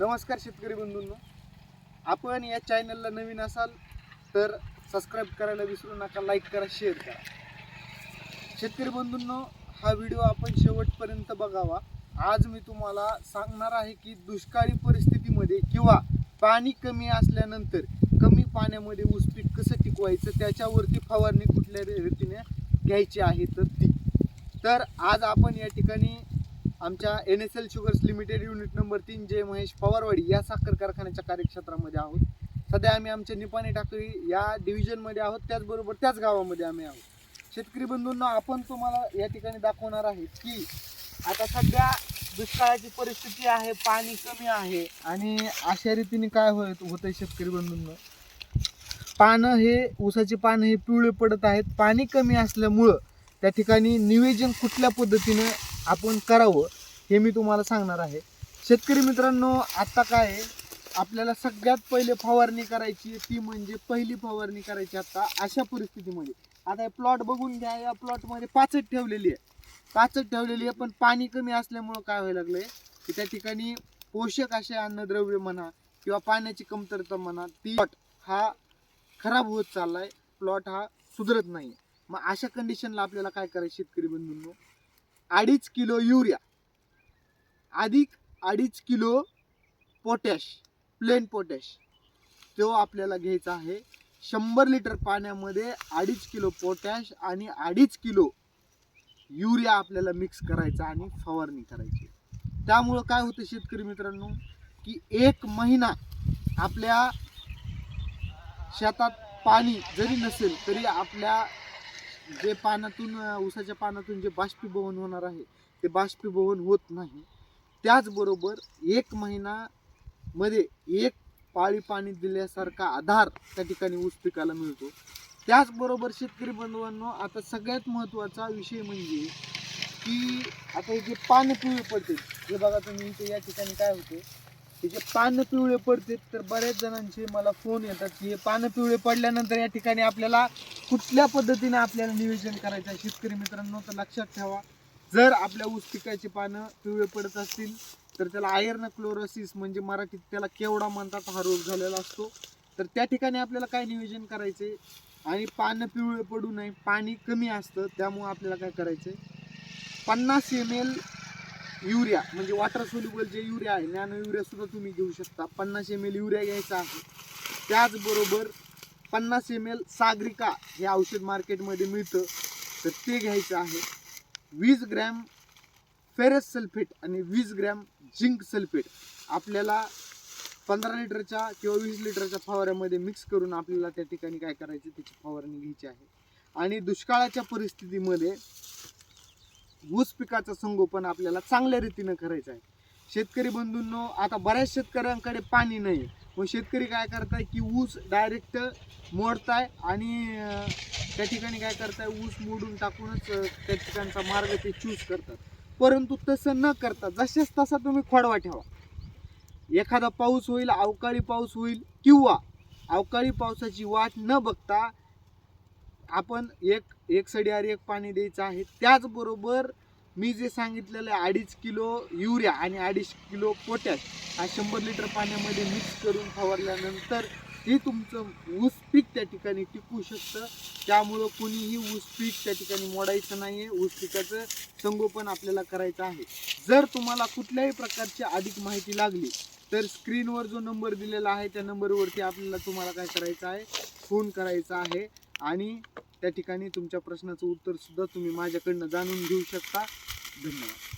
नमस्कार शेतकरी बंधूंनो. आपण या चॅनलला नवीन असाल तर सबस्क्राईब करायला विसरू नका लाईक करा शेअर करा. शेतकरी बंधूंनो हा व्हिडिओ आपण शेवटपर्यंत बघावा. आज मी तुम्हाला सांगणार आहे की दुष्काळी परिस्थितीमध्ये किंवा पाणी कमी असल्यानंतर कमी पाण्यामध्ये ऊस पीक कसं टिकवायचं त्याच्यावरती फवारणी कुठल्या रीतीने घ्यायची आहे तर ती. तर आज आपण या ठिकाणी आमच्या N S L sugars limited unit number तीन जे महेश पवारवाडी या साखर कारखान्याच्या कार्यक्षेत्रामध्ये आहोत. सध्या आम्ही आमच्या निपाणी टाकळी या डिव्हिजनमध्ये आहोत. त्याचबरोबर त्याच गावामध्ये आम्ही आहोत. शेतकरी बंधूंना आपण तुम्हाला या ठिकाणी दाखवणार आहे की आता सध्या दुष्काळाची परिस्थिती आहे पाणी कमी आहे आणि अशा रीतीने काय होत आहे शेतकरी बंधूंना? पानं हे ऊसाची पानं हे पिवळे पडत आहेत. पाणी कमी असल्यामुळं त्या ठिकाणी नियोजन कुठल्या पद्धतीनं आपण करावं हे मी तुम्हाला सांगणार आहे. शेतकरी मित्रांनो आत्ता काय आहे, आपल्याला सगळ्यात पहिले फवारणी करायची ती म्हणजे पहिली फवारणी करायची आता अशा परिस्थितीमध्ये. आता हे प्लॉट बघून घ्या. या प्लॉटमध्ये पाचट ठेवलेली आहे. पाचट ठेवलेली आहे पण पाणी कमी असल्यामुळं काय व्हायला लागलंय? की त्या ठिकाणी पोषक असे अन्नद्रव्य म्हणा किंवा पाण्याची कमतरता म्हणा ती प्लॉट हा खराब होत चाललाय. प्लॉट हा सुधरत नाही मग अशा कंडिशनला आपल्याला काय करायचं शेतकरी बंधूंनो? अडीच किलो युरिया. अधिक अडीच किलो पोटॅश प्लेन पोटॅश. तो आपल्याला घ्यायचा आहे. शंभर लिटर पाण्यामध्ये अडीच किलो पोटॅश आणि अडीच किलो युरिया आपल्याला मिक्स करायचा आणि फवारणी करायची. त्यामुळं काय होतं शेतकरी मित्रांनो की एक महिना आपल्या शेतात पाणी जरी नसेल तरी आपल्या जे पानातून उसाच्या पानातून जे बाष्पीभवन होणार आहे ते बाष्पीभवन होत नाही. त्याचबरोबर एक महिना मध्ये एक पाळी पाणी दिल्यासारखा आधार त्या ठिकाणी ऊस पिकाला मिळतो. त्याचबरोबर शेतकरी बंधवांनो आता सगळ्यात महत्त्वाचा विषय म्हणजे की आता हे जे पानं पिवळे पडते हे बघा तुम्ही इथे या ठिकाणी काय होते? त्याचे पानं पिवळे पडते तर बऱ्याच जणांचे मला फोन येतात की हे पानं पिवळे पडल्यानंतर या ठिकाणी आपल्याला कुठल्या पद्धतीने आपल्याला नियोजन करायचं आहे? शेतकरी मित्रांनो तर लक्षात ठेवा. जर आपल्या ऊस पिकाची पानं पिवळे पडत असतील तर त्याला आयर्न क्लोरोसिस म्हणजे मराठीत त्याला केवडा म्हणतात हा रोग झालेला असतो. तर त्या ठिकाणी आपल्याला काय नियोजन करायचे आणि पानं पिवळे पडू नये पाणी कमी असतं त्यामुळं आपल्याला काय करायचंय पन्नास एम एल युरिया म्हणजे वॉटर सोल्युबल जे युरिया आहे नॅनो युरिया सुद्धा तुम्ही घेऊ शकता. पन्नास एम एल युरिया घ्यायचा आहे. त्याचबरोबर पन्नास एम एल सागरिका हे औषध मार्केटमध्ये मिळतं. तर ते घ्यायचं आहे. वीस ग्रॅम फेरस सल्फेट आणि वीस ग्रॅम झिंक सल्फेट आपल्याला पंधरा लिटरच्या किंवा वीस लिटरच्या फवाऱ्यामध्ये मिक्स करून आपल्याला त्या ठिकाणी काय करायचं त्याची फवारणी घ्यायची आहे. आणि दुष्काळाच्या परिस्थितीमध्ये ऊस पिकाचं संगोपन आपल्याला चांगल्या रीतीनं करायचं आहे. शेतकरी बंधूंनो आता बऱ्याच शेतकऱ्यांकडे पाणी नाही. मग शेतकरी काय करताय की ऊस डायरेक्ट मोडताय आणि त्या ठिकाणी काय करताय ऊस मोडून टाकूनच त्या ठिकाणचा मार्ग ते चूज करतात. परंतु तसं न करता जशाच तसा तुम्ही खोडवा ठेवा. एखादा पाऊस होईल अवकाळी पाऊस होईल किंवा अवकाळी पावसाची वाट न बघता आपण एक एक सडीआर एक पाणी द्यायचं आहे. त्याचबरोबर मी जे सांगितलेलं आहे अडीच किलो युरिया आणि अडीच किलो पोटॅश हा शंभर लिटर पाण्यामध्ये मिक्स करून फवारल्यानंतर हे तुमचं ऊस पीक त्या ठिकाणी टिकू शकतं. त्यामुळं कोणीही ऊस पीक त्या ठिकाणी मोडायचं नाही आहे ऊस पिकाचं संगोपन आपल्याला करायचं आहे. जर तुम्हाला कुठल्याही प्रकारची अधिक माहिती लागली तर स्क्रीनवर जो नंबर दिलेला आहे त्या नंबरवरती आपल्याला तुम्हाला काय करायचं आहे फोन करायचा आहे. आणि त्या ठिकाणी तुमच्या प्रश्नाचं उत्तर सुद्धा तुम्ही माझ्याकडनं जाणून घेऊ शकता. धन्यवाद.